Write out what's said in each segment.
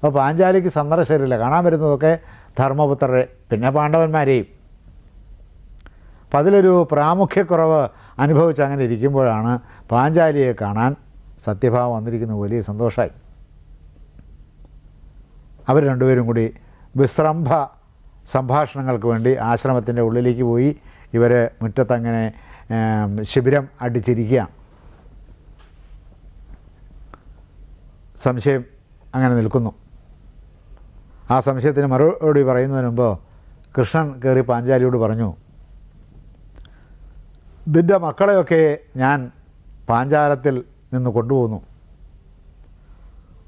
അപ്പോൾ പാഞ്ചാലിക്ക് സന്ദർശകരില്ല. കാണാൻ വരുന്നതൊക്കെ ധർമ്മപുത്രരെ പിന്നെ പാണ്ഡവന്മാരെയും അപ്പം അതിലൊരു പ്രാമുഖ്യക്കുറവ് അനുഭവിച്ച് അങ്ങനെ ഇരിക്കുമ്പോഴാണ് പാഞ്ചാലിയെ കാണാൻ സത്യഭാവം വന്നിരിക്കുന്നത്. വലിയ സന്തോഷമായി. അവർ രണ്ടുപേരും കൂടി വിശ്രംഭ സംഭാഷണങ്ങൾക്ക് വേണ്ടി ആശ്രമത്തിന്റെ ഉള്ളിലേക്ക് പോയി ഇവർ മുറ്റത്തങ്ങനെ ശിബിരം അടിച്ചിരിക്കുകയാണ്. സംശയം അങ്ങനെ നിൽക്കുന്നു. ആ സംശയത്തിന് മറുപടി പറയുന്നതിന് മുമ്പ് കൃഷ്ണൻ കയറി പാഞ്ചാലിയോട് പറഞ്ഞു നിന്റെ മക്കളെയൊക്കെ ഞാൻ പാഞ്ചാലത്തിൽ നിന്ന് കൊണ്ടുപോകുന്നു.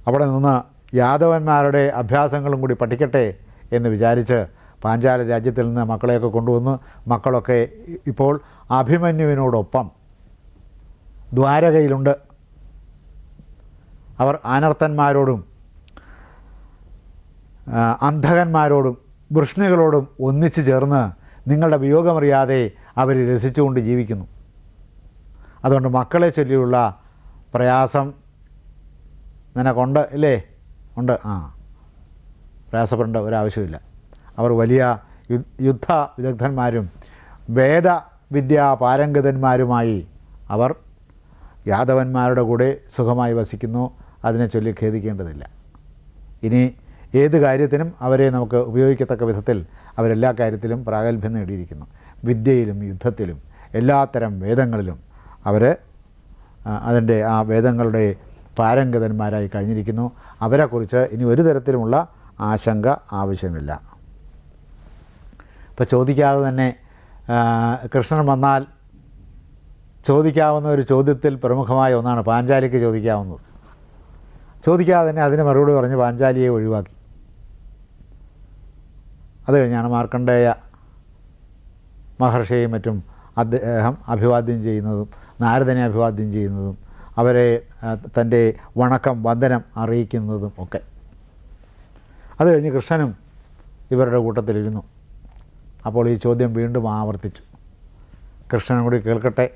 അവിടെ നിന്ന് യാദവന്മാരുടെ അഭ്യാസങ്ങളും കൂടി പഠിക്കട്ടെ എന്ന് വിചാരിച്ച് പാഞ്ചാല രാജ്യത്തിൽ നിന്ന് മക്കളെയൊക്കെ കൊണ്ടുവന്ന് മക്കളൊക്കെ ഇപ്പോൾ അഭിമന്യുവിനോടൊപ്പം ദ്വാരകയിലുണ്ട്. അവർ അനർത്ഥന്മാരോടും ആ, അന്ധകന്മാരോടും വൃഷ്ണികളോടും ഒന്നിച്ചു ചേർന്ന് നിങ്ങളുടെ വിയോഗമറിയാതെ അവർ രസിച്ചുകൊണ്ട് ജീവിക്കുന്നു. അതുകൊണ്ട് മക്കളെ ചൊല്ലിയുള്ള പ്രയാസം നിനക്കുണ്ട് ഇല്ലേ? ഉണ്ട്. ആ. പ്രയാസപ്പെടേണ്ട ഒരാവശ്യമില്ല അവർ വലിയ യുദ്ധ വിദഗ്ധന്മാരും വേദവിദ്യാ പാരംഗതന്മാരുമായി അവർ യാദവന്മാരുടെ കൂടെ സുഖമായി വസിക്കുന്നു. അതിനെ ചൊല്ലി ഖേദിക്കേണ്ടതില്ല. ഇനി ഏത് കാര്യത്തിനും അവരെ നമുക്ക് ഉപയോഗിക്കത്തക്ക വിധത്തിൽ അവരെല്ലാ കാര്യത്തിലും പ്രാഗൽഭ്യം നേടിയിരിക്കുന്നു. വിദ്യയിലും യുദ്ധത്തിലും എല്ലാത്തരം വേദങ്ങളിലും അവർ അതിന്റെ ആ വേദങ്ങളുടെ പാരംഗതന്മാരായി കഴിഞ്ഞിരിക്കുന്നു. അവരെക്കുറിച്ച് ഇനി ഒരു തരത്തിലുമുള്ള ആശങ്ക ആവശ്യമില്ല. ഇപ്പോൾ ചോദിക്കാതെ തന്നെ കൃഷ്ണൻ വന്നാൽ ചോദിക്കാവുന്ന ഒരു ചോദ്യത്തിൽ പ്രമുഖമായ ഒന്നാണ് പാഞ്ചാലിക്ക് ചോദിക്കാവുന്നത്. ചോദിക്കാതെ തന്നെ അതിന് മറുപടി പറഞ്ഞ് പാഞ്ചാലിയെ ഒഴിവാക്കി. അത് കഴിഞ്ഞാണ് മാർക്കണ്ഡേയ മഹർഷിയെയും മറ്റും അദ്ദേഹം അഭിവാദ്യം ചെയ്യുന്നതും നാരദനെ അഭിവാദ്യം ചെയ്യുന്നതും അവരെ തന്റെ വണക്കം വന്ദനം അറിയിക്കുന്നതും ഒക്കെ. അത് കഴിഞ്ഞ് കൃഷ്ണനും ഇവരുടെ കൂട്ടത്തിലിരുന്നു. അപ്പോൾ ഈ ചോദ്യം വീണ്ടും ആവർത്തിച്ചു. കൃഷ്ണനും കൂടി കേൾക്കട്ടെ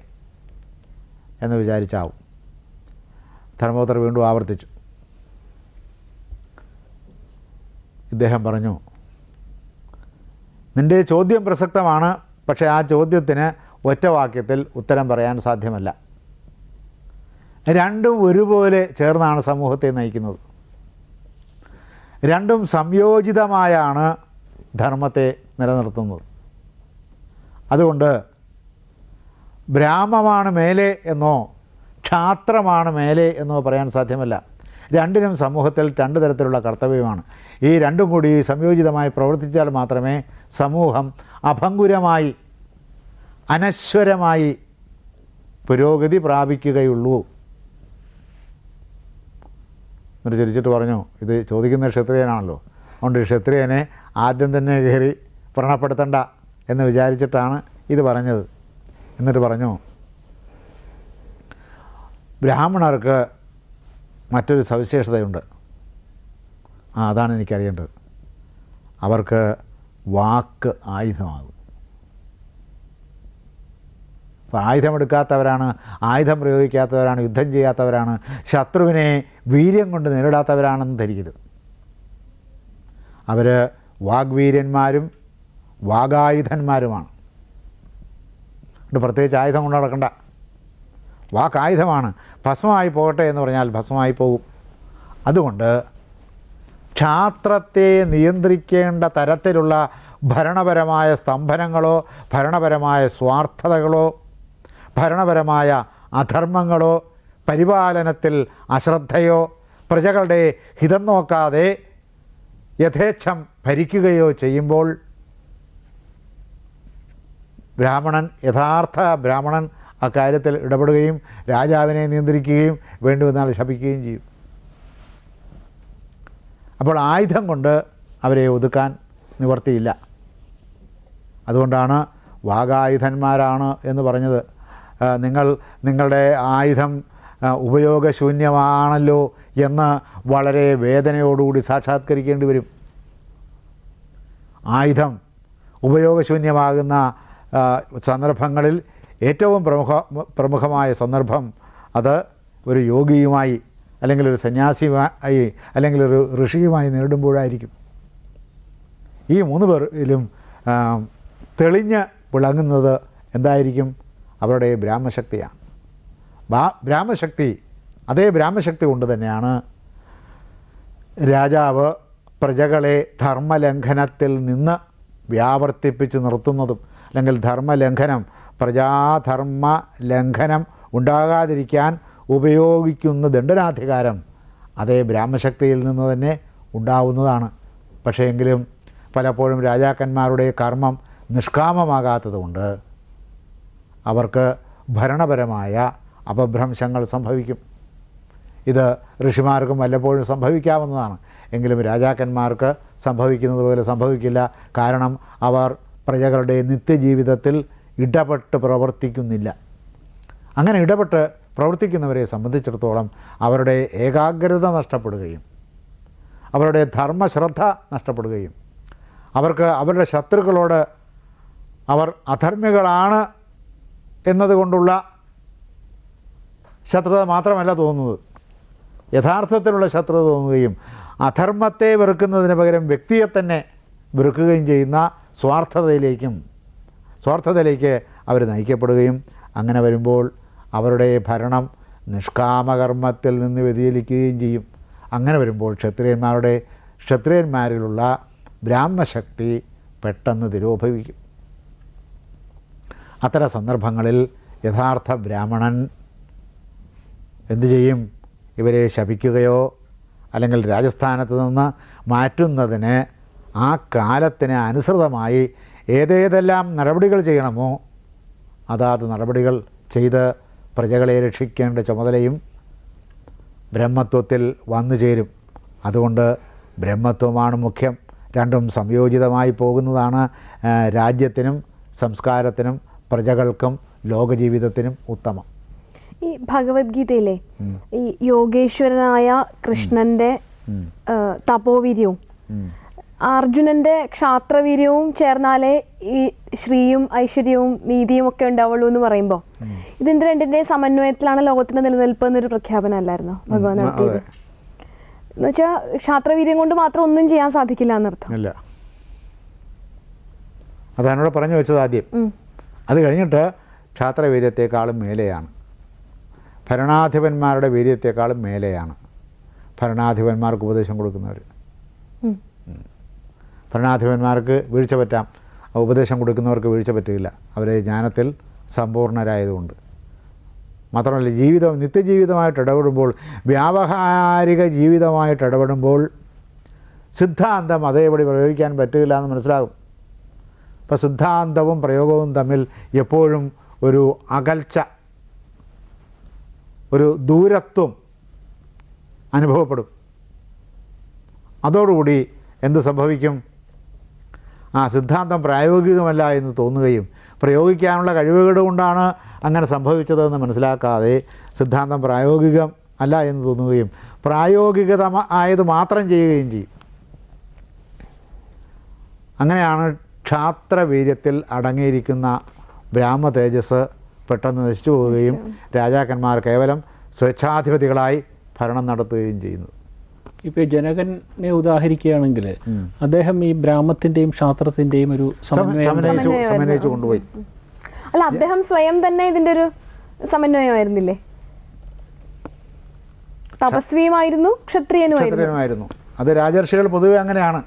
എന്ന് വിചാരിച്ചാവും. ധർമ്മപുത്ര വീണ്ടും ആവർത്തിച്ചു. ഇദ്ദേഹം പറഞ്ഞു നിന്റെ ചോദ്യം പ്രസക്തമാണ് പക്ഷേ ആ ചോദ്യത്തിന് ഒറ്റ വാക്യത്തിൽ ഉത്തരം പറയാൻ സാധ്യമല്ല. രണ്ടും ഒരുപോലെ ചേർന്നാണ് സമൂഹത്തെ നയിക്കുന്നത്. രണ്ടും സംയോജിതമായാണ് ധർമ്മത്തെ നിലനിർത്തുന്നത്. അതുകൊണ്ട് ബ്രാഹ്മമാണ് മേലെ എന്നോ ക്ഷാത്രമാണ് മേലെ എന്നോ പറയാൻ സാധ്യമല്ല. രണ്ടിനും സമൂഹത്തിൽ രണ്ട് തരത്തിലുള്ള കർത്തവ്യമാണ്. ഈ രണ്ടും കൂടി സംയോജിതമായി പ്രവർത്തിച്ചാൽ മാത്രമേ സമൂഹം അഭങ്കുരമായി അനശ്വരമായി പുരോഗതി പ്രാപിക്കുകയുള്ളൂ. എന്നിട്ട് ചിരിച്ചിട്ട് പറഞ്ഞു ഇത് ചോദിക്കുന്ന ക്ഷത്രിയനാണല്ലോ. അതുകൊണ്ട് ക്ഷത്രിയനെ ആദ്യം തന്നെ കയറി വ്രണപ്പെടുത്തണ്ട എന്ന് വിചാരിച്ചിട്ടാണ് ഇത് പറഞ്ഞത്. എന്നിട്ട് പറഞ്ഞു ബ്രാഹ്മണർക്ക് മറ്റൊരു സവിശേഷതയുണ്ട്. ആ അതാണ് എനിക്കറിയേണ്ടത്. അവർക്ക് വാക്ക് ആയുധമാകും. അപ്പോൾ ആയുധമെടുക്കാത്തവരാണ് ആയുധം പ്രയോഗിക്കാത്തവരാണ് യുദ്ധം ചെയ്യാത്തവരാണ് ശത്രുവിനെ വീര്യം കൊണ്ട് നേരിടാത്തവരാണെന്ന് ധരിക്കരുത്. അവർ വാഗ്വീര്യന്മാരും വാഗായുധന്മാരുമാണ്. പ്രത്യേകിച്ച് ആയുധം കൊണ്ട് നടക്കണ്ട. വാക്കായുധമാണ്. ഭസ്മമായി പോകട്ടെ എന്ന് പറഞ്ഞാൽ ഭസ്മമായി പോകും. അതുകൊണ്ട് ക്ഷാത്രത്തെ നിയന്ത്രിക്കേണ്ട തരത്തിലുള്ള ഭരണപരമായ സ്തംഭനങ്ങളോ ഭരണപരമായ സ്വാർത്ഥതകളോ ഭരണപരമായ അധർമ്മങ്ങളോ പരിപാലനത്തിൽ അശ്രദ്ധയോ പ്രജകളുടെ ഹിതം നോക്കാതെ യഥേച്ഛം ഭരിക്കുകയോ ചെയ്യുമ്പോൾ ബ്രാഹ്മണൻ യഥാർത്ഥ ബ്രാഹ്മണൻ അക്കാര്യത്തിൽ ഇടപെടുകയും രാജാവിനെ നിയന്ത്രിക്കുകയും വേണ്ടുവന്നാൽ ശപിക്കുകയും ചെയ്യും. അപ്പോൾ ആയുധം കൊണ്ട് അവരെ ഒതുക്കാൻ നിവർത്തിയില്ല. അതുകൊണ്ടാണ് വാഗായുധന്മാരാണ് എന്ന് പറഞ്ഞത്. നിങ്ങൾ നിങ്ങളുടെ ആയുധം ഉപയോഗശൂന്യമാണല്ലോ എന്ന് വളരെ വേദനയോടുകൂടി സാക്ഷാത്കരിക്കേണ്ടി വരും. ആയുധം ഉപയോഗശൂന്യമാകുന്ന സന്ദർഭങ്ങളിൽ ഏറ്റവും പ്രമുഖ പ്രമുഖമായ സന്ദർഭം അത് ഒരു യോഗിയുമായി അല്ലെങ്കിൽ ഒരു സന്യാസിയുമായി അല്ലെങ്കിൽ ഒരു ഋഷിയുമായി നേരിടുമ്പോഴായിരിക്കും. ഈ മൂന്ന് പേരിലും തെളിഞ്ഞ് വിളങ്ങുന്നത് എന്തായിരിക്കും? അവരുടെ ബ്രാഹ്മശക്തിയാണ്. ബ്രാഹ്മശക്തി അതേ ബ്രാഹ്മശക്തി കൊണ്ട് തന്നെയാണ് രാജാവ് പ്രജകളെ ധർമ്മലംഘനത്തിൽ നിന്ന് വ്യാവർത്തിപ്പിച്ച് നിർത്തുന്നതും. അല്ലെങ്കിൽ ധർമ്മലംഘനം പ്രജാധർമ്മ ലംഘനം ഉണ്ടാകാതിരിക്കാൻ ഉപയോഗിക്കുന്ന ദണ്ഡനാധികാരം അതേ ബ്രാഹ്മശക്തിയിൽ നിന്ന് തന്നെ ഉണ്ടാവുന്നതാണ്. പക്ഷേ എങ്കിലും പലപ്പോഴും രാജാക്കന്മാരുടെ കർമ്മം നിഷ്കാമമാകാത്തതുകൊണ്ട് അവർക്ക് ഭരണപരമായ അപഭ്രംശങ്ങൾ സംഭവിക്കും. ഇത് ഋഷിമാർക്കും വല്ലപ്പോഴും സംഭവിക്കാവുന്നതാണ്. എങ്കിലും രാജാക്കന്മാർക്ക് സംഭവിക്കുന്നത് പോലെ സംഭവിക്കില്ല. കാരണം അവർ പ്രജകളുടെ നിത്യജീവിതത്തിൽ ഇടപെട്ട് പ്രവർത്തിക്കുന്നില്ല. അങ്ങനെ ഇടപെട്ട് പ്രവർത്തിക്കുന്നവരെ സംബന്ധിച്ചിടത്തോളം അവരുടെ ഏകാഗ്രത നഷ്ടപ്പെടുകയും അവരുടെ ധർമ്മശ്രദ്ധ നഷ്ടപ്പെടുകയും അവർക്ക് അവരുടെ ശത്രുക്കളോട് അവർ അധർമ്മികളാണ് എന്നതുകൊണ്ടുള്ള ശത്രുത മാത്രമല്ല തോന്നുന്നത്. യഥാർത്ഥത്തിലുള്ള ശത്രുത തോന്നുകയും അധർമ്മത്തെ വെറുക്കുന്നതിന് പകരം വ്യക്തിയെ തന്നെ വെറുക്കുകയും ചെയ്യുന്ന സ്വാർത്ഥതയിലേക്കും സ്വാർത്ഥതയിലേക്ക് അവർ നയിക്കപ്പെടുകയും അങ്ങനെ വരുമ്പോൾ അവരുടെ ഭരണം നിഷ്കാമകർമ്മത്തിൽ നിന്ന് വ്യതിചലിക്കുകയും ചെയ്യും. അങ്ങനെ വരുമ്പോൾ ക്ഷത്രിയന്മാരുടെ ക്ഷത്രിയന്മാരിലുള്ള ബ്രാഹ്മശക്തി പെട്ടെന്ന് തിരോഭവിക്കും അത്തരം സന്ദർഭങ്ങളിൽ യഥാർത്ഥ ബ്രാഹ്മണൻ എന്തു ചെയ്യും? ഇവരെ ശപിക്കുകയോ അല്ലെങ്കിൽ രാജസ്ഥാനത്ത് നിന്ന് മാറ്റുന്നതിന് ആ കാലത്തിന് അനുസൃതമായി ഏതേതെല്ലാം നടപടികൾ ചെയ്യണമോ അതാത് നടപടികൾ ചെയ്ത് പ്രജകളെ രക്ഷിക്കേണ്ട ചുമതലയും ബ്രഹ്മത്വത്തിൽ വന്നു ചേരും. അതുകൊണ്ട് ബ്രഹ്മത്വമാണ് മുഖ്യം. രണ്ടും സംയോജിതമായി പോകുന്നതാണ് രാജ്യത്തിനും സംസ്കാരത്തിനും പ്രജകൾക്കും ലോകജീവിതത്തിനും ഉത്തമം. ഈ ഭഗവത്ഗീതയിലെ ഈ യോഗേശ്വരനായ കൃഷ്ണന്റെ തപോവീര്യവും അർജുനന്റെ ക്ഷാത്രവീര്യവും ചേർന്നാലേ ഈ ശ്രീയും ഐശ്വര്യവും നീതിയും ഒക്കെ ഉണ്ടാവുള്ളൂ എന്ന് പറയുമ്പോൾ ഇതിന്റെ രണ്ടിന്റെ സമന്വയത്തിലാണ് ലോകത്തിന്റെ നിലനിൽപ്പ് എന്നൊരു പ്രഖ്യാപനം അല്ലായിരുന്നോ? ഭഗവാൻ നടത്തിയത്. എന്ന് വെച്ചാൽ ക്ഷാത്രവീര്യം കൊണ്ട് മാത്രം ഒന്നും ചെയ്യാൻ സാധിക്കില്ല എന്നർത്ഥം. അല്ല അതാണ് ഇവിടെ പറഞ്ഞു വെച്ചത് ആദ്യം. അത് കഴിഞ്ഞിട്ട് ക്ഷാത്രവീര്യത്തെക്കാളും മേലെയാണ്. ഭരണാധിപന്മാരുടെ വീര്യത്തെക്കാളും മേലെയാണ്. ഭരണാധിപന്മാർക്ക് ഉപദേശം കൊടുക്കുന്നവർ. ഭരണാധിപന്മാർക്ക് വീഴ്ച പറ്റാം. ഉപദേശം കൊടുക്കുന്നവർക്ക് വീഴ്ച പറ്റില്ല. അവരെ ജ്ഞാനത്തിൽ സമ്പൂർണരായതുകൊണ്ട്. മാത്രമല്ല ജീവിതം നിത്യജീവിതമായിട്ട് ഇടപെടുമ്പോൾ വ്യാവഹാരിക ജീവിതമായിട്ട് ഇടപെടുമ്പോൾ സിദ്ധാന്തം അതേപടി പ്രയോഗിക്കാൻ പറ്റില്ല എന്ന് മനസ്സിലാകും. അപ്പോൾ സിദ്ധാന്തവും പ്രയോഗവും തമ്മിൽ എപ്പോഴും ഒരു അകൽച്ച ഒരു ദൂരത്വം അനുഭവപ്പെടും. അതോടുകൂടി എന്ത് സംഭവിക്കും? ആ സിദ്ധാന്തം പ്രായോഗികമല്ല എന്ന് തോന്നുകയും പ്രയോഗിക്കാനുള്ള കഴിവുകേട് കൊണ്ടാണ് അങ്ങനെ സംഭവിച്ചതെന്ന് മനസ്സിലാക്കാതെ സിദ്ധാന്തം പ്രായോഗികം അല്ല എന്ന് തോന്നുകയും പ്രായോഗികത ആയത് മാത്രം ചെയ്യുകയും ചെയ്യും. അങ്ങനെയാണ് ക്ഷാത്രവീര്യത്തിൽ അടങ്ങിയിരിക്കുന്ന ബ്രാഹ്മ തേജസ് പെട്ടെന്ന് നശിച്ചു പോവുകയും രാജാക്കന്മാർ കേവലം സ്വേച്ഛാധിപതികളായി ഭരണം നടത്തുകയും ചെയ്യുന്നത്. ഇപ്പൊ ഈ ജനകനെ ഉദാഹരിക്കുകയാണെങ്കിൽ അദ്ദേഹം ഈ ബ്രാഹ്മത്തിന്റെയും ശാസ്ത്രത്തിന്റെയും ഒരു. കൊണ്ടുപോയി. അല്ല അദ്ദേഹം സ്വയം തന്നെ ഇതിന്റെ ഒരു സമന്വയമായിരുന്നില്ലേ? തപസ്വിയുമായിരുന്നു ക്ഷത്രിയനുമായിരുന്നു. അത് രാജർഷികൾ പൊതുവെ അങ്ങനെയാണ്.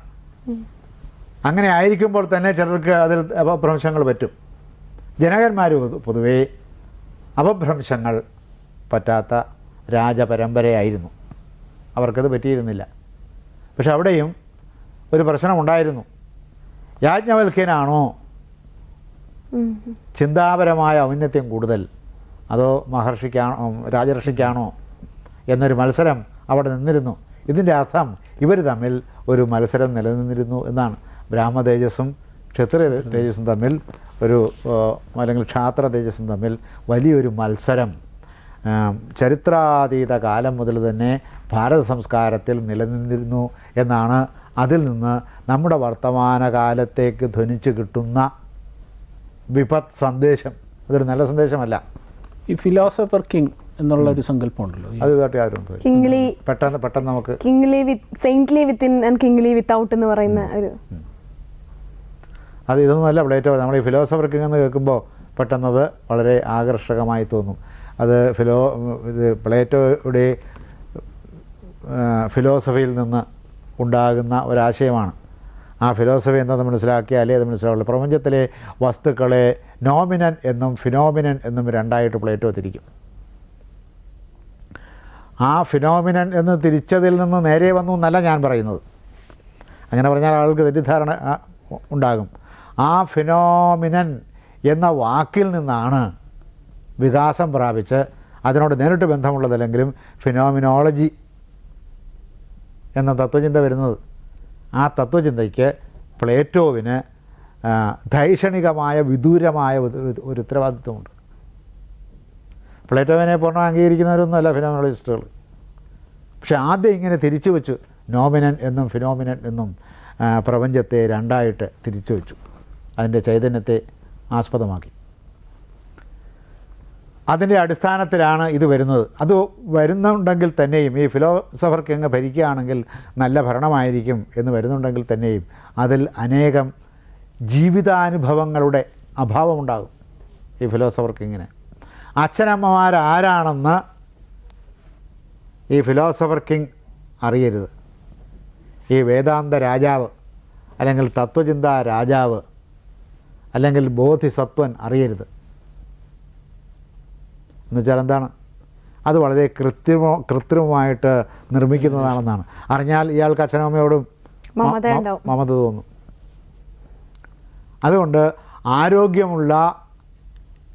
അങ്ങനെ ആയിരിക്കുമ്പോൾ തന്നെ ചിലർക്ക് അതിൽ അപഭ്രംശങ്ങൾ പറ്റും. ജനകന്മാർ പൊതുവേ അപഭ്രംശങ്ങൾ പറ്റാത്ത രാജപരമ്പരയായിരുന്നു. അവർക്കത് പറ്റിയിരുന്നില്ല. പക്ഷെ അവിടെയും ഒരു പ്രശ്നമുണ്ടായിരുന്നു യാജ്ഞവൽക്കനാണോ. ചിന്താപരമായ ഔന്നത്യം കൂടുതൽ. അതോ മഹർഷിക്കാണോ രാജർഷിക്കാണോ എന്നൊരു മത്സരം അവിടെ നിന്നിരുന്നു. ഇതിന്റെ അർത്ഥം ഇവർ തമ്മിൽ ഒരു മത്സരം നിലനിന്നിരുന്നു എന്നാണ്. ബ്രാഹ്മ തേജസ്സും ക്ഷത്രിയ തേജസ്സും തമ്മിൽ ഒരു അല്ലെങ്കിൽ ക്ഷാത്ര തേജസ്സും തമ്മിൽ വലിയൊരു മത്സരം. ചരിത്രാതീത കാലം മുതൽ തന്നെ ഭാരത സംസ്കാരത്തിൽ നിലനിന്നിരുന്നു എന്നാണ് അതിൽ നിന്ന് നമ്മുടെ വർത്തമാനകാലത്തേക്ക് ധ്വനിച്ച് കിട്ടുന്ന വിപത് സന്ദേശം അതൊരു നല്ല സന്ദേശമല്ല. ഈ ഫിലോസഫർ കിങ് എന്നുള്ള ഒരു സങ്കല്പമുണ്ടല്ലോ അത് ഇതായിട്ട് ആരും. കിങ്ലി പെട്ടെന്ന് പെട്ടെന്ന് നമുക്ക് kingly with saintly within and kingly without എന്ന് പറയുന്ന ഒരു അത് ഇതൊന്നുമല്ല പ്ലേറ്റോ നമ്മൾ ഈ ഫിലോസഫർ കിങ് എന്ന് കേൾക്കുമ്പോൾ പെട്ടെന്നത് വളരെ ആകർഷകമായി തോന്നും. അത് ഫിലോ ഇത് പ്ലേറ്റോയുടെ ഫിലോസഫിയിൽ നിന്ന് ഉണ്ടാകുന്ന ഒരാശയമാണ്. ആ ഫിലോസഫി എന്താണെന്ന് മനസ്സിലാക്കിയാലേ അത് മനസ്സിലാവുള്ളൂ. പ്രപഞ്ചത്തിലെ വസ്തുക്കളെ നോമിനൻ എന്നും ഫിനോമിനൻ എന്നും രണ്ടായിട്ട് പ്ലേറ്റോ തിരിക്കും ആ ഫിനോമിനൻ എന്ന് തിരിച്ചതിൽ നിന്ന് നേരെ വന്നു എന്നല്ല ഞാൻ പറയുന്നത്. അങ്ങനെ പറഞ്ഞാൽ ആൾക്ക് തെറ്റിദ്ധാരണ ഉണ്ടാകും. ആ ഫിനോമിനൻ എന്ന വാക്കിൽ നിന്നാണ് വികാസം പ്രാപിച്ച് അതിനോട് നേരിട്ട് ബന്ധമുള്ളതല്ലെങ്കിലും ഫിനോമിനോളജി എന്ന തത്വചിന്ത വരുന്നത്. ആ തത്വചിന്തയ്ക്ക് പ്ലേറ്റോവിന് ധൈഷണികമായ വിദൂരമായ ഒരു ഉത്തരവാദിത്വമുണ്ട്. പ്ലേറ്റോവിനെ പൂർണ അംഗീകരിക്കുന്നവരൊന്നുമല്ല ഫിനോമിനോളജിസ്റ്റുകൾ. പക്ഷെ ആദ്യം ഇങ്ങനെ തിരിച്ചു വെച്ചു. നോമിനൻ എന്നും ഫിനോമിനൻ എന്നും പ്രപഞ്ചത്തെ രണ്ടായിട്ട് തിരിച്ചു വെച്ചു. അതിന്റെ ചൈതന്യത്തെ ആസ്പദമാക്കി. അതിന്റെ അടിസ്ഥാനത്തിലാണ് ഇത് വരുന്നത്. അത് വരുന്നുണ്ടെങ്കിൽ തന്നെയും ഈ ഫിലോസഫർക്ക് അങ്ങ് ഭരിക്കുകയാണെങ്കിൽ നല്ല ഭരണമായിരിക്കും എന്ന് വരുന്നുണ്ടെങ്കിൽ തന്നെയും അതിൽ അനേകം ജീവിതാനുഭവങ്ങളുടെ അഭാവമുണ്ടാകും ഈ ഫിലോസഫർക്ക് ഇങ്ങനെ. അച്ഛനമ്മമാരാരാണെന്ന് ഈ ഫിലോസഫർ കിങ് അറിയരുത്. ഈ വേദാന്ത രാജാവ് അല്ലെങ്കിൽ തത്വചിന്താ രാജാവ് അല്ലെങ്കിൽ ബോധിസത്വൻ അറിയരുത്. എന്നുവെച്ചാൽ എന്താണ്? അത് വളരെ കൃത്രിമ കൃത്രിമമായിട്ട് നിർമ്മിക്കുന്നതാണെന്നാണ്. അറിഞ്ഞാൽ ഇയാൾക്ക് അച്ഛനമ്മയോടും മമത തോന്നും. അതുകൊണ്ട് ആരോഗ്യമുള്ള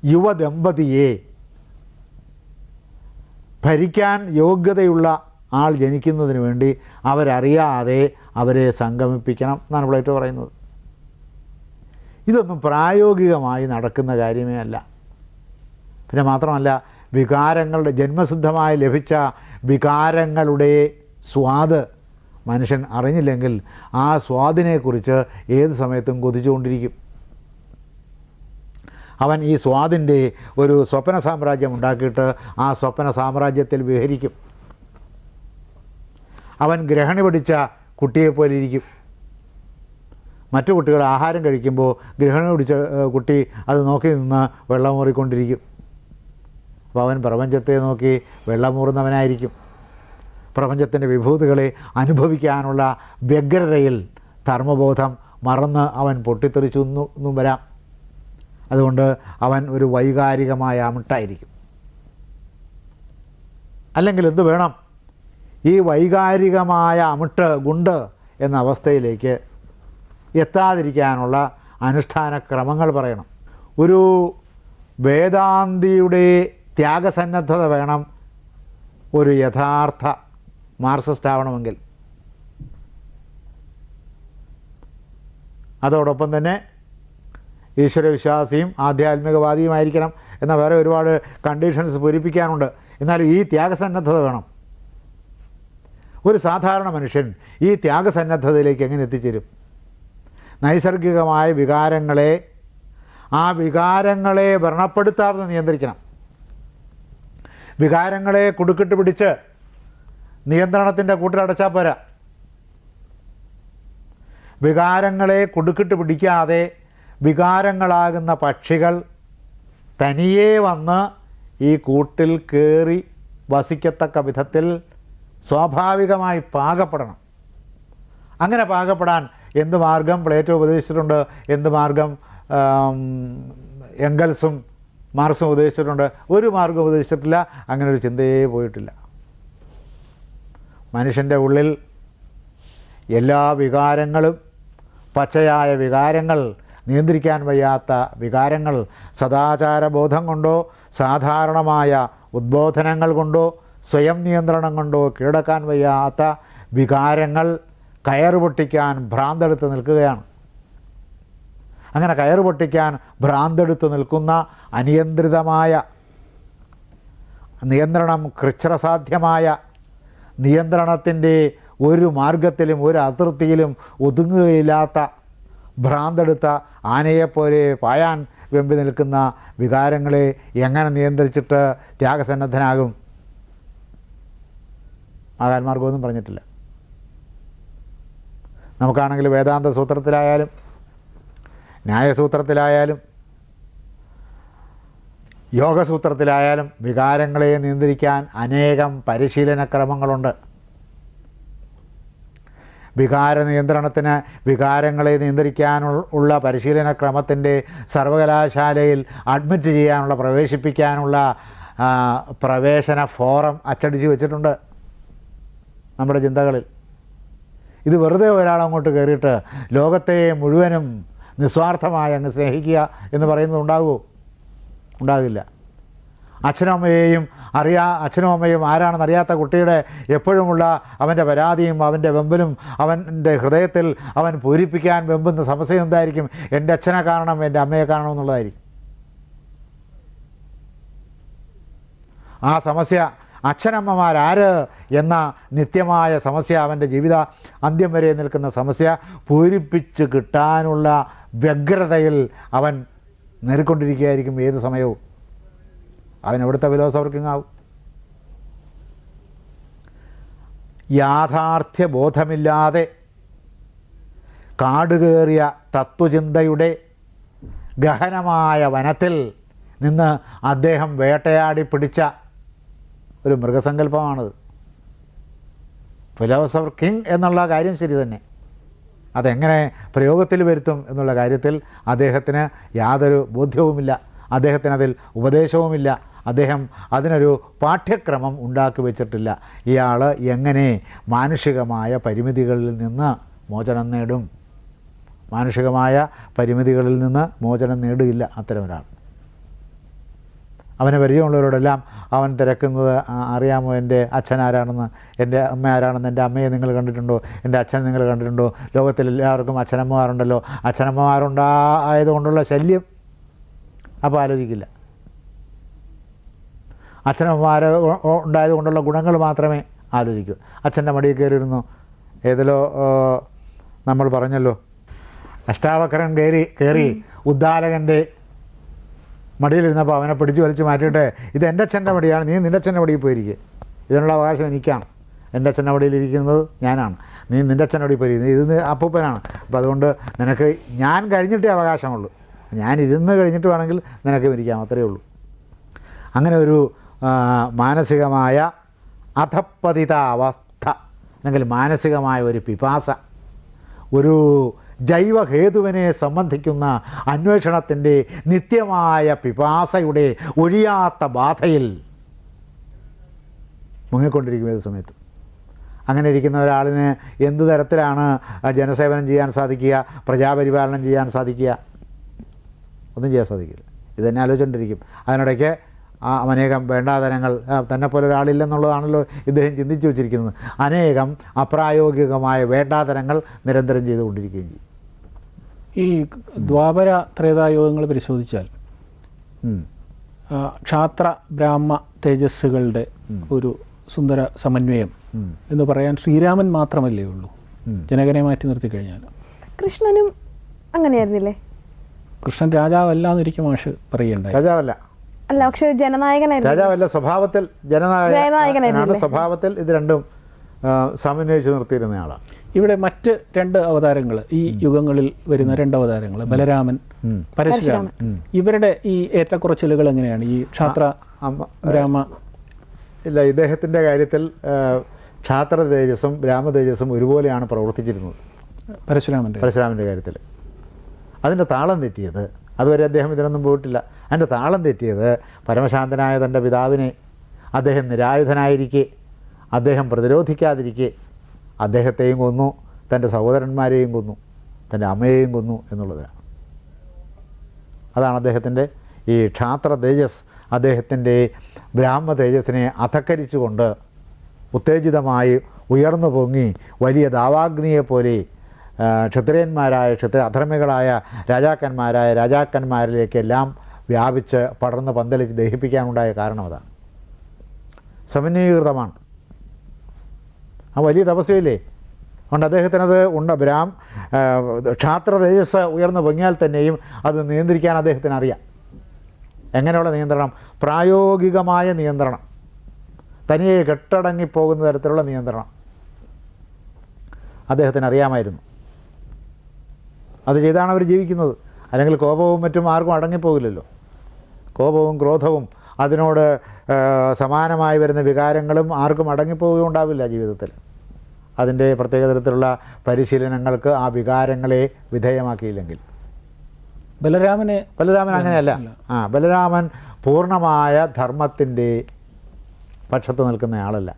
യുവദമ്പതിയെ ഭരിക്കാൻ യോഗ്യതയുള്ള ആൾ ജനിക്കുന്നതിന് വേണ്ടി അവരറിയാതെ അവരെ സംഗമിപ്പിക്കണം എന്നാണ് പ്ലേറ്റോ പറയുന്നത്. ഇതൊന്നും പ്രായോഗികമായി നടക്കുന്ന കാര്യമേ അല്ല. പിന്നെ മാത്രമല്ല വികാരങ്ങളുടെ ജന്മസിദ്ധമായി ലഭിച്ച വികാരങ്ങളുടെ സ്വാദ് മനുഷ്യൻ അറിഞ്ഞില്ലെങ്കിൽ ആ സ്വാദിനെക്കുറിച്ച് ഏത് സമയത്തും കൊതിച്ചുകൊണ്ടിരിക്കും. അവൻ ഈ സ്വാദിന്റെ ഒരു സ്വപ്ന സാമ്രാജ്യം ഉണ്ടാക്കിയിട്ട് ആ സ്വപ്ന സാമ്രാജ്യത്തിൽ വിഹരിക്കും. അവൻ ഗ്രഹണി പിടിച്ച കുട്ടിയെപ്പോലെ ഇരിക്കും. മറ്റു കുട്ടികൾ ആഹാരം കഴിക്കുമ്പോൾ ഗ്രഹണി പിടിച്ച കുട്ടി അത് നോക്കി നിന്ന് വെള്ളം ഊറിക്കൊണ്ടിരിക്കും. അപ്പോൾ അവൻ പ്രപഞ്ചത്തെ നോക്കി വെള്ളമൂറുന്നവനായിരിക്കും. പ്രപഞ്ചത്തിന്റെ വിഭൂതികളെ അനുഭവിക്കാനുള്ള വ്യഗ്രതയിൽ ധർമ്മബോധം മറന്ന് അവൻ പൊട്ടിത്തെറിച്ചു എന്നു- വരാം. അതുകൊണ്ട് അവൻ ഒരു വൈകാരികമായ അമിട്ടായിരിക്കും. അല്ലെങ്കിൽ എന്ത് വേണം? ഈ വൈകാരികമായ അമിട്ട് ഗുണ്ട് എന്ന അവസ്ഥയിലേക്ക് എത്താതിരിക്കാനുള്ള അനുഷ്ഠാന ക്രമങ്ങൾ പറയണം. ഒരു വേദാന്തിയുടെ ത്യാഗസന്നദ്ധത വേണം ഒരു യഥാർത്ഥ മാർക്സിസ്റ്റ് ആവണമെങ്കിൽ. അതോടൊപ്പം തന്നെ ഈശ്വരവിശ്വാസിയും ആധ്യാത്മികവാദിയുമായിരിക്കണം എന്ന വേറെ ഒരുപാട് കണ്ടീഷൻസ് പൂരിപ്പിക്കാനുണ്ട്. എന്നാലും ഈ ത്യാഗസന്നദ്ധത വേണം. ഒരു സാധാരണ മനുഷ്യൻ ഈ ത്യാഗസന്നദ്ധതയിലേക്ക് എങ്ങനെ എത്തിച്ചേരും? നൈസർഗികമായ വികാരങ്ങളെ ആ വികാരങ്ങളെ വ്രണപ്പെടുത്താതെ നിയന്ത്രിക്കണം. വികാരങ്ങളെ കുടുക്കിട്ട് പിടിച്ച് നിയന്ത്രണത്തിന്റെ കൂട്ടിലടച്ചാൽ പോരാ. വികാരങ്ങളെ കുടുക്കിട്ട് പിടിക്കാതെ വികാരങ്ങളാകുന്ന പക്ഷികൾ തനിയേ വന്ന് ഈ കൂട്ടിൽ കയറി വസിക്കത്തക്ക വിധത്തിൽ സ്വാഭാവികമായി പാകപ്പെടണം. അങ്ങനെ പാകപ്പെടാൻ എന്ത് മാർഗം പ്ലേറ്റോ ഉപദേശിച്ചിട്ടുണ്ട്? എന്ത് മാർഗം എങ്കൽസും മാർക്സും ഉപദേശിച്ചിട്ടുണ്ട്. ഒരു മാർഗം ഉപദേശിച്ചിട്ടില്ല. അങ്ങനെ ഒരു ചിന്തയേ പോയിട്ടില്ല. മനുഷ്യന്റെ ഉള്ളിൽ എല്ലാ വികാരങ്ങളും പച്ചയായ വികാരങ്ങൾ നിയന്ത്രിക്കാൻ വയ്യാത്ത വികാരങ്ങൾ സദാചാരബോധം കൊണ്ടോ സാധാരണമായ ഉദ്ബോധനങ്ങൾ കൊണ്ടോ സ്വയം നിയന്ത്രണം കൊണ്ടോ കീഴടക്കാൻ വയ്യാത്ത വികാരങ്ങൾ കയറ് പൊട്ടിക്കാൻ ഭ്രാന്തെടുത്ത് നിൽക്കുകയാണ്. അങ്ങനെ കയറ് പൊട്ടിക്കാൻ ഭ്രാന്തെടുത്ത് നിൽക്കുന്ന അനിയന്ത്രിതമായ നിയന്ത്രണം കൃച്ഛ്രസാധ്യമായ നിയന്ത്രണത്തിന്റെ ഒരു മാർഗത്തിലും ഒരു അതിർത്തിയിലും ഒതുങ്ങുകയില്ലാത്ത ഭ്രാന്തെടുത്ത ആനയെപ്പോലെ പായാൻ വെമ്പി നിൽക്കുന്ന വികാരങ്ങളെ എങ്ങനെ നിയന്ത്രിച്ചിട്ട് ത്യാഗസന്നദ്ധനാകും? മഹാന്മാർക്കൊന്നും പറഞ്ഞിട്ടില്ല. നമുക്കാണെങ്കിൽ വേദാന്ത സൂത്രത്തിലായാലും ന്യായസൂത്രത്തിലായാലും യോഗസൂത്രത്തിലായാലും വികാരങ്ങളെ നിയന്ത്രിക്കാൻ അനേകം പരിശീലന ക്രമങ്ങളുണ്ട് വികാര നിയന്ത്രണത്തിന് വികാരങ്ങളെ നിയന്ത്രിക്കാനുള്ള ഉള്ള പരിശീലന ക്രമത്തിന്റെ സർവകലാശാലയിൽ അഡ്മിറ്റ് ചെയ്യാനുള്ള പ്രവേശിപ്പിക്കാനുള്ള പ്രവേശന ഫോറം അച്ചടിച്ച് വെച്ചിട്ടുണ്ട് നമ്മുടെ ചിന്തകളിൽ. ഇത് വെറുതെ ഒരാളങ്ങോട്ട് കയറിയിട്ട് ലോകത്തെ മുഴുവനും നിസ്വാർത്ഥമായി അങ്ങ് സ്നേഹിക്കുക എന്ന് പറയുന്നത് ഉണ്ടാകുമോ ഉണ്ടാകില്ല. അച്ഛനും അമ്മയെയും അറിയാ അച്ഛനും അമ്മയും ആരാണെന്ന് അറിയാത്ത കുട്ടിയുടെ എപ്പോഴുമുള്ള അവന്റെ പരാതിയും അവന്റെ വെമ്പലും അവന്റെ ഹൃദയത്തിൽ അവൻ പൂരിപ്പിക്കാൻ വെമ്പുന്ന സമസ്യ എന്തായിരിക്കും? എന്റെ അച്ഛനെ കാണണം എന്റെ അമ്മയെ കാണണം എന്നുള്ളതായിരിക്കും. ആ സമസ്യ അച്ഛനമ്മമാരാര് എന്ന നിത്യമായ സമസ്യ അവന്റെ ജീവിത അന്ത്യം വരെ നിൽക്കുന്ന സമസ്യ പൂരിപ്പിച്ച് കിട്ടാനുള്ള വ്യഗ്രതയിൽ അവൻ നേറിക്കൊണ്ടിരിക്കുകയായിരിക്കും ഏത് സമയവും. അവൻ എവിടുത്തെ ഫിലോസഫർക്കിങ് ആവും യാഥാർത്ഥ്യ ബോധമില്ലാതെ കാടുകേറിയ തത്വചിന്തയുടെ ഗഹനമായ വനത്തിൽ നിന്ന് അദ്ദേഹം വേട്ടയാടി പിടിച്ച ഒരു മൃഗസങ്കല്പമാണത്. ഫിലോസഫർ കിങ് എന്നുള്ള കാര്യം ശരി തന്നെ. അതെങ്ങനെ പ്രയോഗത്തിൽ വരുത്തും എന്നുള്ള കാര്യത്തിൽ അദ്ദേഹത്തിന് യാതൊരു ബോധ്യവുമില്ല. അദ്ദേഹത്തിന് അതിൽ ഉപദേശവുമില്ല. അദ്ദേഹം അതിനൊരു പാഠ്യക്രമം ഉണ്ടാക്കി വെച്ചിട്ടില്ല. ഇയാൾ എങ്ങനെ മാനുഷികമായ പരിമിതികളിൽ നിന്ന് മോചനം നേടും? മാനുഷികമായ പരിമിതികളിൽ നിന്ന് മോചനം നേടുകയില്ല അത്തരം ഒരാൾ അവനെ പരിചയമുള്ളവരോടെല്ലാം അവൻ തിരക്കുന്നത് അറിയാമോ എന്റെ അച്ഛൻ ആരാണെന്ന്? എന്റെ അമ്മ ആരാണെന്ന്? എന്റെ അമ്മയെ നിങ്ങൾ കണ്ടിട്ടുണ്ടോ? എന്റെ അച്ഛൻ നിങ്ങൾ കണ്ടിട്ടുണ്ടോ? ലോകത്തിൽ എല്ലാവർക്കും അച്ഛനമ്മമാരുണ്ടല്ലോ. അച്ഛനമ്മമാരുണ്ടായതുകൊണ്ടുള്ള ശല്യം അപ്പോൾ ആലോചിക്കില്ല. അച്ഛനമ്മമാർ ഉണ്ടായതുകൊണ്ടുള്ള ഗുണങ്ങൾ മാത്രമേ ആലോചിക്കൂ. അച്ഛന്റെ മടിയിൽ കയറിയിരുന്നു. ഏതിലോ നമ്മൾ പറഞ്ഞല്ലോ അഷ്ടാവക്രൻ കയറി കയറി ഉദ്ദാലകന്റെ മടിയിലിരുന്നപ്പോൾ അവനെ പിടിച്ച് വലിച്ച് മാറ്റിയിട്ട് ഇത് എന്റെ അച്ഛന്റെ മടിയാണ് നീ നിന്റെ അച്ഛന്റെ മടിയിൽ പോയിരിക്കുക ഇതിനുള്ള അവകാശം എനിക്കാണ്. എന്റെ അച്ഛന്റെ മടിയിലിരിക്കുന്നത് ഞാനാണ്. നീ നിന്റെ അച്ഛന്റെ മടിയിൽ പോയിരിക്കുന്നത് ഇത് അപ്പൂപ്പനാണ്. അപ്പോൾ അതുകൊണ്ട് നിനക്ക് ഞാൻ കഴിഞ്ഞിട്ടേ അവകാശമുള്ളൂ. ഞാൻ ഇരുന്ന് കഴിഞ്ഞിട്ട് വേണമെങ്കിൽ നിനക്ക് ഇരിക്കാം അത്രയേ ഉള്ളൂ. അങ്ങനെ ഒരു മാനസികമായ അധപ്പതിത അവസ്ഥ അല്ലെങ്കിൽ മാനസികമായ ഒരു പിപാസ ഒരു ജൈവഹേതുവിനെ സംബന്ധിക്കുന്ന അന്വേഷണത്തിന്റെ നിത്യമായ പിപാസയുടെ ഒഴിയാത്ത ബാധയിൽ മുങ്ങിക്കൊണ്ടിരിക്കും ഏത് സമയത്ത്. അങ്ങനെ ഇരിക്കുന്ന ഒരാളിന് എന്ത് തരത്തിലാണ് ജനസേവനം ചെയ്യാൻ സാധിക്കുക പ്രജാപരിപാലനം ചെയ്യാൻ സാധിക്കുക? ഒന്നും ചെയ്യാൻ സാധിക്കില്ല. ഇത് തന്നെ ആലോചിച്ചുകൊണ്ടിരിക്കും അതിനിടയ്ക്ക് ആ അനേകം വേണ്ടാതരങ്ങൾ തന്നെ പോലെ ഒരാളില്ലെന്നുള്ളതാണല്ലോ ഇദ്ദേഹം ചിന്തിച്ചു വച്ചിരിക്കുന്നത്. അനേകം അപ്രായോഗികമായ വേണ്ടാതനങ്ങൾ നിരന്തരം ചെയ്തുകൊണ്ടിരിക്കുകയും ചെയ്യും. ഈ ദ്വാപര ത്രേതായോഗങ്ങൾ പരിശോധിച്ചാൽ ക്ഷാത്ര ബ്രാഹ്മ തേജസ്സുകളുടെ ഒരു സുന്ദര സമന്വയം എന്ന് പറയാൻ ശ്രീരാമൻ മാത്രമല്ലേ ഉള്ളൂ. ജനകനെ മാറ്റി നിർത്തി കഴിഞ്ഞാൽ. കൃഷ്ണനും അങ്ങനെയായിരുന്നില്ലേ? കൃഷ്ണൻ രാജാവല്ല എന്നിരിക്കും മാഷ് പറയണ്ടേ രാജാവല്ല. അല്ല പക്ഷെ ജനനായകനായിരുന്നു. രാജാവല്ല സ്വഭാവത്തിൽ ജനനായകനായിരുന്നു? സ്വഭാവത്തിൽ ഇത് രണ്ടും സമന്വയിച്ച് നിർത്തിയിരുന്ന ആളാണ് ഇവിടെ മറ്റ് രണ്ട് അവതാരങ്ങൾ ഈ യുഗങ്ങളിൽ വരുന്ന രണ്ട് അവതാരങ്ങൾ ബലരാമൻ പരശുരാമൻ. ഇവരുടെ ഈ ഏറ്റക്കുറച്ചിലുകൾ എങ്ങനെയാണ്? ഈ ക്ഷാത്ര രാമ ബ്രാഹ്മ ഇല്ല ഇദ്ദേഹത്തിന്റെ കാര്യത്തിൽ ക്ഷാത്ര തേജസ്സും ബ്രാഹ്മ തേജസ്സും ഒരുപോലെയാണ് പ്രവർത്തിച്ചിരുന്നത്. പരശുരാമന്റെ. പരശുരാമന്റെ കാര്യത്തിൽ. അതിന്റെ താളം തെറ്റിയത് അതുവരെ അദ്ദേഹം ഇതിനൊന്നും പോയിട്ടില്ല. അതിന്റെ താളം തെറ്റിയത് പരമശാന്തനായ തന്റെ പിതാവിനെ അദ്ദേഹം നിരായുധനായിരിക്കെ അദ്ദേഹം പ്രതിരോധിക്കാതിരിക്കെ അദ്ദേഹത്തെയും കൊന്നു തന്റെ സഹോദരന്മാരെയും കൊന്നു തന്റെ അമ്മയെയും കൊന്നു എന്നുള്ളതാണ് അതാണ് അദ്ദേഹത്തിന്റെ ഈ ക്ഷാത്ര തേജസ്. അദ്ദേഹത്തിന്റെ ബ്രാഹ്മ തേജസ്സിനെ അധക്കരിച്ചുകൊണ്ട് ഉത്തേജിതമായി ഉയർന്നു പൊങ്ങി വലിയ ദാവാഗ്നിയെപ്പോലെ ക്ഷത്രിയന്മാരായ ക്ഷത്രിയ അധർമ്മികളായ രാജാക്കന്മാരായ രാജാക്കന്മാരിലേക്കെല്ലാം വ്യാപിച്ച് പടർന്ന് പന്തലിച്ച് ദഹിപ്പിക്കാനുണ്ടായ കാരണം അതാണ്. സമന്വയീകൃതമാണ്. ആ വലിയ തപസ്യയില്ലേ അതുകൊണ്ട് അദ്ദേഹത്തിനത് ഉണ്ട്. ബ്രാം ക്ഷാത്ര തേജസ് ഉയർന്നു പൊങ്ങിയാൽ തന്നെയും അത് നിയന്ത്രിക്കാൻ അദ്ദേഹത്തിന് അറിയാം എങ്ങനെയുള്ള നിയന്ത്രണം? പ്രായോഗികമായ നിയന്ത്രണം. തനിയെ കെട്ടടങ്ങിപ്പോകുന്ന തരത്തിലുള്ള നിയന്ത്രണം. അദ്ദേഹത്തിന് അറിയാമായിരുന്നു അത് ചെയ്താണ് അവർ ജീവിക്കുന്നത്. അല്ലെങ്കിൽ കോപവും മറ്റും ആർക്കും അടങ്ങിപ്പോകില്ലല്ലോ. കോപവും ക്രോധവും അതിനോട് സമാനമായി വരുന്ന വികാരങ്ങളും ആർക്കും അടങ്ങിപ്പോവുകയുണ്ടാവില്ല ജീവിതത്തിൽ. അതിന്റെ പ്രത്യേക തരത്തിലുള്ള പരിശീലനങ്ങൾക്ക് ആ വികാരങ്ങളെ വിധേയമാക്കിയില്ലെങ്കിൽ. ബലരാമനെ ബലരാമൻ അങ്ങനെയല്ല. ആ ബലരാമൻ പൂർണമായ ധർമ്മത്തിന്റെ പക്ഷത്ത് നിൽക്കുന്ന ആളല്ല.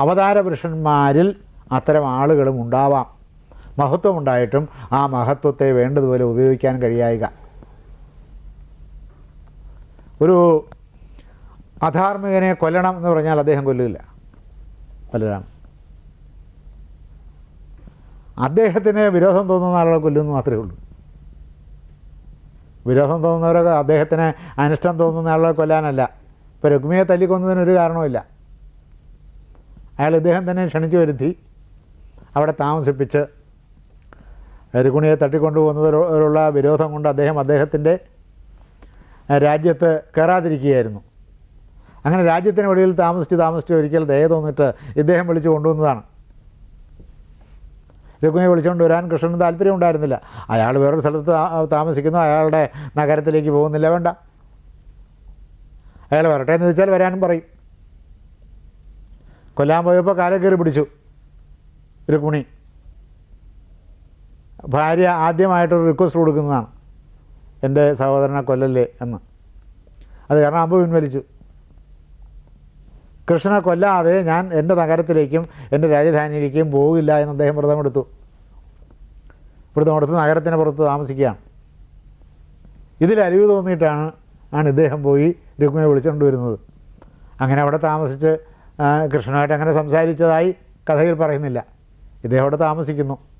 അവതാര പുരുഷന്മാരിൽ അത്തരം ആളുകളും ഉണ്ടാവാം. മഹത്വമുണ്ടായിട്ടും ആ മഹത്വത്തെ വേണ്ടതുപോലെ ഉപയോഗിക്കാൻ കഴിയായിക. ഒരു അധാർമികനെ കൊല്ലണം എന്ന് പറഞ്ഞാൽ അദ്ദേഹം കൊല്ലില്ല. ബലരാമൻ അദ്ദേഹത്തിന് വിരോധം തോന്നുന്ന ആളുകളെ കൊല്ലുമെന്ന് മാത്രമേ ഉള്ളൂ. വിരോധം തോന്നുന്നവരൊക്കെ അദ്ദേഹത്തിന് അനിഷ്ടം തോന്നുന്ന ആളുകളെ കൊല്ലാനല്ല. ഇപ്പോൾ രുക്മിയെ തല്ലിക്കൊന്നതിന് ഒരു കാരണവുമില്ല അയാൾ ഇദ്ദേഹം തന്നെ ക്ഷണിച്ചു വരുത്തി അവിടെ താമസിപ്പിച്ച് രുക്മിണിയെ തട്ടിക്കൊണ്ടുപോകുന്നതിലുള്ള വിരോധം കൊണ്ട് അദ്ദേഹം അദ്ദേഹത്തിന്റെ രാജ്യത്ത് കയറാതിരിക്കുകയായിരുന്നു. അങ്ങനെ രാജ്യത്തിന് വെളിയിൽ താമസിച്ച് താമസിച്ച് ഒരിക്കൽ ദയ തോന്നിട്ട് ഇദ്ദേഹം വിളിച്ചു കൊണ്ടുവന്നതാണ്. രുക്മിയെ വിളിച്ചുകൊണ്ട് വരാൻ കൃഷ്ണന് താല്പര്യം ഉണ്ടായിരുന്നില്ല. അയാൾ വേറൊരു സ്ഥലത്ത് താമസിക്കുന്നു അയാളുടെ നഗരത്തിലേക്ക് പോകുന്നില്ല വേണ്ട. അയാൾ വരട്ടെ എന്ന് ചോദിച്ചാൽ വരാനും പറയും. കൊല്ലാൻ പോയപ്പോൾ കാലക്കേറി പിടിച്ചു രുക്മിണി ഭാര്യ ആദ്യമായിട്ടൊരു റിക്വസ്റ്റ് കൊടുക്കുന്നതാണ് എന്റെ സഹോദരനെ കൊല്ലല്ലേ എന്ന്. അത് കാരണം അമ്പ് പിൻവലിച്ചു. കൃഷ്ണനെ കൊല്ലാതെ ഞാൻ എന്റെ നഗരത്തിലേക്കും എന്റെ രാജധാനിയിലേക്കും പോകില്ല എന്ന് അദ്ദേഹം വ്രതമെടുത്തു വ്രതമെടുത്ത് നഗരത്തിന് പുറത്ത് താമസിക്കുകയാണ്. ഇതിൽ അരിവ് തോന്നിയിട്ടാണ് ആണ് ഇദ്ദേഹം പോയി രുക്മിയെ വിളിച്ചുകൊണ്ട് വരുന്നത്. അങ്ങനെ അവിടെ താമസിച്ച് കൃഷ്ണനായിട്ട് അങ്ങനെ സംസാരിച്ചതായി കഥയിൽ പറയുന്നില്ല. ഇദ്ദേഹം അവിടെ താമസിക്കുന്നു.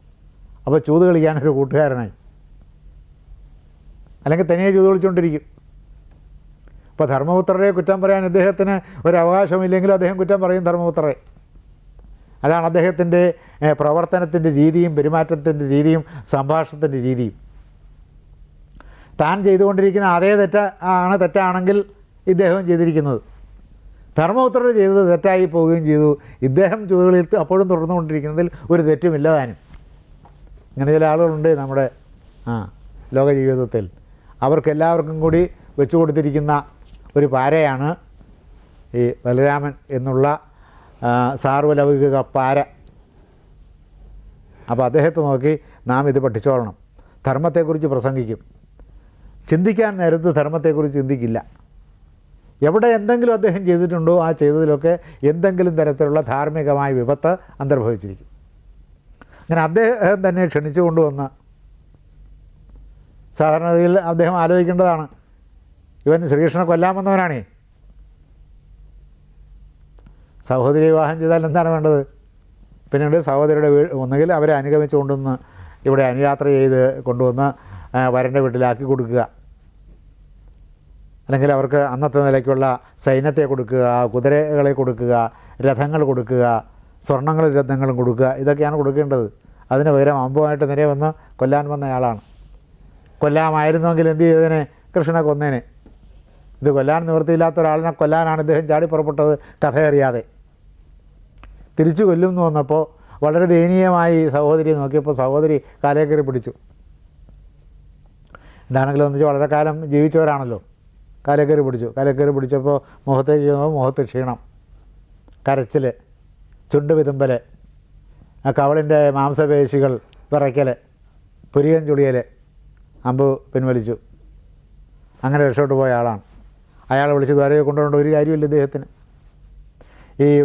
അപ്പോൾ ചൂത് കളിക്കാനൊരു കൂട്ടുകാരനായി. അല്ലെങ്കിൽ തനിയെ ചൂത് കളിച്ചുകൊണ്ടിരിക്കും. അപ്പോൾ ധർമ്മപുത്രരെ കുറ്റം പറയാൻ അദ്ദേഹത്തിന് ഒരു അവകാശമില്ലെങ്കിലും അദ്ദേഹം കുറ്റം പറയും ധർമ്മപുത്രരെ. അതാണ് അദ്ദേഹത്തിന്റെ പ്രവർത്തനത്തിന്റെ രീതിയും പെരുമാറ്റത്തിന്റെ രീതിയും സംഭാഷണത്തിന്റെ രീതിയും. താൻ ചെയ്തുകൊണ്ടിരിക്കുന്ന അതേ തെറ്റ ആണ് തെറ്റാണെങ്കിൽ ഇദ്ദേഹം ചെയ്തിരിക്കുന്നത്. ധർമ്മപുത്രർ ചെയ്തത് തെറ്റായി പോവുകയും ചെയ്തു. ഇദ്ദേഹം ചുവടുകളിൽ അപ്പോഴും തുടർന്നുകൊണ്ടിരിക്കുന്നതിൽ ഒരു തെറ്റുമില്ല താനും. ഇങ്ങനെ ചില ആളുകളുണ്ട് നമ്മുടെ ആ ലോക ജീവിതത്തിൽ. അവർക്കെല്ലാവർക്കും കൂടി വെച്ചു കൊടുത്തിരിക്കുന്ന ഒരു പാരയാണ് ഈ ബലരാമൻ എന്നുള്ള സാർവലൗകിക പാര. അപ്പോൾ അദ്ദേഹത്തെ നോക്കി നാം ഇത് പഠിച്ചോളണം. ധർമ്മത്തെക്കുറിച്ച് പ്രസംഗിക്കും. ചിന്തിക്കാൻ നേരത്ത് ധർമ്മത്തെക്കുറിച്ച് ചിന്തിക്കില്ല. എവിടെ എന്തെങ്കിലും അദ്ദേഹം ചെയ്തിട്ടുണ്ടോ ആ ചെയ്തതിലൊക്കെ എന്തെങ്കിലും തരത്തിലുള്ള ധാർമ്മികമായ വിപത്ത് അന്തർഭവിച്ചിരിക്കും. അങ്ങനെ അദ്ദേഹം തന്നെ ക്ഷണിച്ചു കൊണ്ടുവന്ന സാധാരണഗതിയിൽ അദ്ദേഹം ആലോചിക്കേണ്ടതാണ് ഇവൻ ശ്രീകൃഷ്ണനെ കൊല്ലാൻ കൊല്ലാമെന്നവനാണേ. സഹോദരി വിവാഹം ചെയ്താൽ എന്താണ് വേണ്ടത്? പിന്നീട് സഹോദരിയുടെ വീ ഒന്നുകിൽ അവരെ അനുഗമിച്ചു കൊണ്ടുവന്ന് ഇവിടെ അനുയാത്ര ചെയ്ത് കൊണ്ടുവന്ന് വരന്റെ വീട്ടിലാക്കി കൊടുക്കുക. അല്ലെങ്കിൽ അവർക്ക് അന്നത്തെ നിലയ്ക്കുള്ള സൈന്യത്തെ കൊടുക്കുക കുതിരകളെ കൊടുക്കുക രഥങ്ങൾ കൊടുക്കുക സ്വർണങ്ങളും രത്നങ്ങളും കൊടുക്കുക. ഇതൊക്കെയാണ് കൊടുക്കേണ്ടത്. അതിന് പകരം അമ്പുമായിട്ട് നിരയെ വന്ന് കൊല്ലാൻ വന്നയാളാണ്. കൊല്ലാമായിരുന്നുവെങ്കിൽ എന്ത് ചെയ്തതിനെ? കൃഷ്ണനെ കൊന്നേനെ. ഇത് കൊല്ലാൻ നിവൃത്തിയില്ലാത്ത ഒരാളിനെ കൊല്ലാനാണ് ഇദ്ദേഹം ചാടി പുറപ്പെട്ടത് കഥയറിയാതെ. തിരിച്ചു കൊല്ലും എന്ന് വന്നപ്പോൾ വളരെ ദയനീയമായി സഹോദരി നോക്കിയപ്പോൾ സഹോദരി കാലേക്കറി പിടിച്ചു. എന്താണെങ്കിലും ഒന്നിച്ച് വളരെ കാലം ജീവിച്ചവരാണല്ലോ. കാലേക്കറി പിടിച്ചു. കാലേക്കറി പിടിച്ചപ്പോൾ മുഖത്തേക്ക് മുഖത്ത് ക്ഷീണം. കരച്ചിൽ ചുണ്ട് വിതുമ്പൽ ആ കവളിന്റെ മാംസപേശികൾ വിറയ്ക്കൽ പുരികൻ ചുളിയൽ അമ്പ് പിൻവലിച്ചു. അങ്ങനെ രക്ഷപ്പെട്ടു പോയ ആളാണ്. അയാൾ വിളിച്ച് ദ്വാരയെ കൊണ്ടുപോകേണ്ട ഒരു കാര്യമില്ല ഇദ്ദേഹത്തിന്. ഈ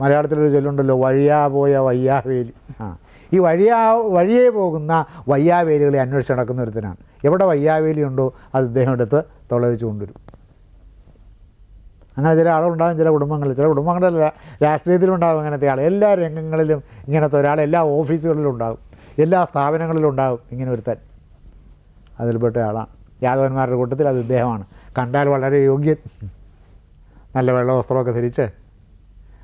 മലയാളത്തിലൊരു ചൊല്ലുണ്ടല്ലോ വഴിയാ പോയ വയ്യാവേലി. ആ ഈ വഴിയാ വഴിയേ പോകുന്ന വയ്യാവേലികളെ അന്വേഷിച്ച് നടക്കുന്ന ഒരുത്തനാണ്. എവിടെ വയ്യാവേലി ഉണ്ടോ അത് ഇദ്ദേഹം എടുത്ത് തൊളവിച്ച് കൊണ്ടുവരും. അങ്ങനെ ചില ആളുകളുണ്ടാകും ചില കുടുംബങ്ങളിൽ ചില കുടുംബങ്ങളിൽ രാ- രാഷ്ട്രീയത്തിലുണ്ടാകും അങ്ങനത്തെ ആൾ എല്ലാ രംഗങ്ങളിലും ഇങ്ങനത്തെ ഒരാൾ എല്ലാ ഓഫീസുകളിലും ഉണ്ടാകും എല്ലാ സ്ഥാപനങ്ങളിലും ഉണ്ടാകും ഇങ്ങനെ ഒരുത്തൻ. അതിൽപ്പെട്ട ആളാണ്. യാദവന്മാരുടെ കൂട്ടത്തിൽ അത് ഇദ്ദേഹമാണ്. കണ്ടാൽ വളരെ യോഗ്യൻ. നല്ല വെള്ള വസ്ത്രമൊക്കെ ധരിച്ച്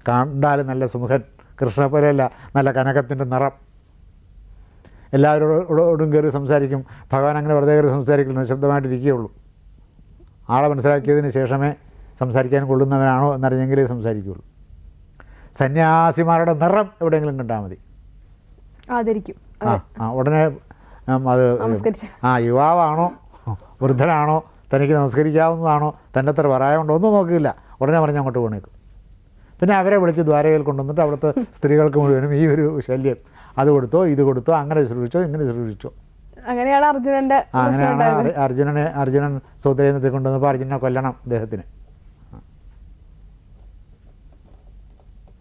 കണ്ടാൽ നല്ല സുമുഖൻ. കൃഷ്ണ പോലെയല്ല നല്ല കനകത്തിന്റെ നിറം. എല്ലാവരോടും കയറി സംസാരിക്കും. ഭഗവാൻ അങ്ങനെ വെറുതെ കയറി സംസാരിക്കില്ല നിശബ്ദമായിട്ടിരിക്കുകയുള്ളൂ. ആളെ മനസ്സിലാക്കിയതിന് ശേഷമേ സംസാരിക്കാൻ കൊള്ളുന്നവനാണോ എന്നറിഞ്ഞെങ്കിലേ സംസാരിക്കുകയുള്ളൂ സന്യാസിമാരുടെ നിറം എവിടെയെങ്കിലും കണ്ടാൽ മതി. ആദരിക്കും. ആ ആ ഉടനെ അത് ആ യുവാവാണോ വൃദ്ധനാണോ തനിക്ക് നമസ്കരിക്കാവുന്നതാണോ തന്റെ അത്ര പറയാമുണ്ടോ ഒന്നും നോക്കിയില്ല. ഉടനെ പറഞ്ഞ് അങ്ങോട്ട് പോണേക്കും പിന്നെ അവരെ വിളിച്ച് ദ്വാരകയിൽ കൊണ്ടുവന്നിട്ട് അവിടുത്തെ സ്ത്രീകൾക്ക് മുഴുവനും ഈ ഒരു ശല്യം. അത് കൊടുത്തോ ഇത് കൊടുത്തോ അങ്ങനെ ശുശ്രൂഷിച്ചോ ഇങ്ങനെ ശുശ്രൂഷിച്ചോ അങ്ങനെയാണ് അർജുനന്റെ അങ്ങനെയാണ് അർജുനനെ അർജുനൻ സൗദര്യത്തിൽ കൊണ്ടുവന്നപ്പോൾ അർജുനനെ കൊല്ലണം അദ്ദേഹത്തിന്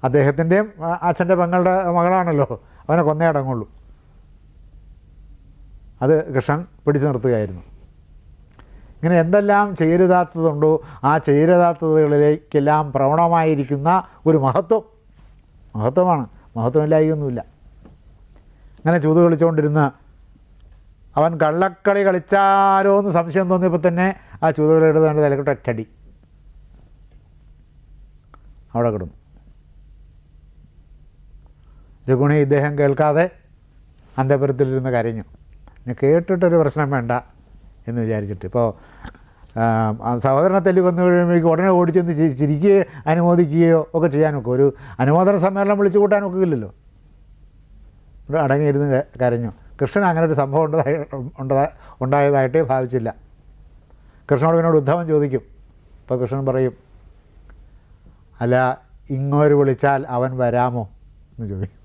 അദ്ദേഹത്തിന്റെയും അച്ഛന്റെ പെങ്ങളുടെ മകളാണല്ലോ. അവനെ കൊന്നേ അടങ്ങുള്ളൂ. അത് കൃഷ്ണൻ പിടിച്ചു നിർത്തുകയായിരുന്നു. ഇങ്ങനെ എന്തെല്ലാം ചെയ്യരുതാത്തതുണ്ടോ ആ ചെയ്യരുതാത്തതുകളിലേക്കെല്ലാം പ്രവണമായിരിക്കുന്ന ഒരു മഹത്വം. മഹത്വമാണ്. മഹത്വമില്ലായൊന്നുമില്ല അങ്ങനെ ചൂത് കളിച്ചുകൊണ്ടിരുന്ന അവൻ കള്ളക്കളി കളിച്ചാലോ എന്ന് സംശയം തോന്നിയപ്പോൾ തന്നെ ആ ചൂതുകളിയുടെ തന്നെ തലക്കെട്ട് ഒറ്റടി അവിടെ കിടന്നു. രുക്മിണി ഇദ്ദേഹം കേൾക്കാതെ അന്തപുരത്തിലിരുന്ന് കരഞ്ഞു. കേട്ടിട്ടൊരു പ്രശ്നം വേണ്ട എന്ന് വിചാരിച്ചിട്ട്. ഇപ്പോൾ സഹോദരനെ തല്ലി വന്നു കഴിയുമ്പോഴേക്കും ഉടനെ ഓടിച്ചെന്ന് ചിരിക്കുകയോ അനുമോദിക്കുകയോ ഒക്കെ ചെയ്യാനൊക്കെ? ഒരു അനുമോദന സമ്മേളനം വിളിച്ചു കൂട്ടാനൊക്കെ ഇല്ലല്ലോ ഇവിടെ അടങ്ങിയിരുന്ന് കരഞ്ഞു. കൃഷ്ണൻ അങ്ങനെ ഒരു സംഭവം ഉണ്ടായി ഉണ്ടാ- ഉണ്ടായതായിട്ടേ ഭാവിച്ചില്ല. കൃഷ്ണനോട് എന്നോട് ഉദ്ധവൻ ചോദിക്കും. അപ്പോൾ കൃഷ്ണൻ പറയും അല്ല ഇങ്ങോര് വിളിച്ചാൽ അവൻ വരാമോ? എന്ന് ചോദിക്കും.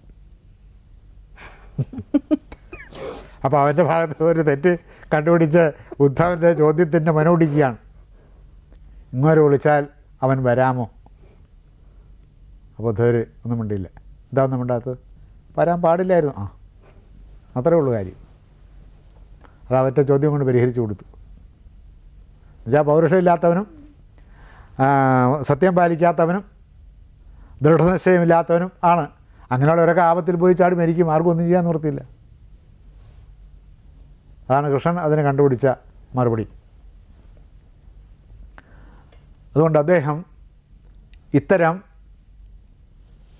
അപ്പോൾ അവന്റെ ഭാഗത്ത് ഒരു തെറ്റ് കണ്ടുപിടിച്ച് ഉദ്ധവന്റെ ചോദ്യത്തിന്റെ മനോടിക്കുകയാണ് ഇങ്ങോട്ട് വിളിച്ചാൽ അവൻ വരാമോ? അപ്പോൾ ഉദ്ധവർ ഒന്നും മിണ്ടിയില്ല. എന്താ ഒന്നും മിണ്ടാത്തത്? വരാൻ പാടില്ലായിരുന്നു. ആ അത്രേ ഉള്ളൂ കാര്യം. അത് അവറ്റ ചോദ്യം കൊണ്ട് പരിഹരിച്ചു കൊടുത്തു. എന്നുവെച്ചാൽ പൗരുഷമില്ലാത്തവനും സത്യം പാലിക്കാത്തവനും ദൃഢനിശ്ചയമില്ലാത്തവനും ആണ്. അങ്ങനെയുള്ളവരൊക്കെ ആപത്തിൽ പോയി ചാടി മരിക്കും. ആർക്കും ഒന്നും ചെയ്യാൻ നിർത്തിയില്ല അതാണ് കൃഷ്ണൻ അതിന് കണ്ടുപിടിച്ച മറുപടി. അതുകൊണ്ട് അദ്ദേഹം ഇത്തരം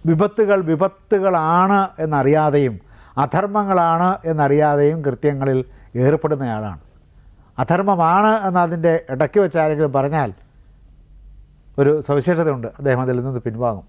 വിപത്തുകൾ വിപത്തുകളാണ് എന്നറിയാതെയും അധർമ്മങ്ങളാണ് എന്നറിയാതെയും കൃത്യങ്ങളിൽ ഏർപ്പെടുന്നയാളാണ്. അധർമ്മമാണ് എന്നതിന്റെ ഇടയ്ക്ക് വെച്ച് ആരെങ്കിലും പറഞ്ഞാൽ ഒരു സവിശേഷതയുണ്ട്. അദ്ദേഹം അതിൽ നിന്ന് പിൻവാങ്ങും.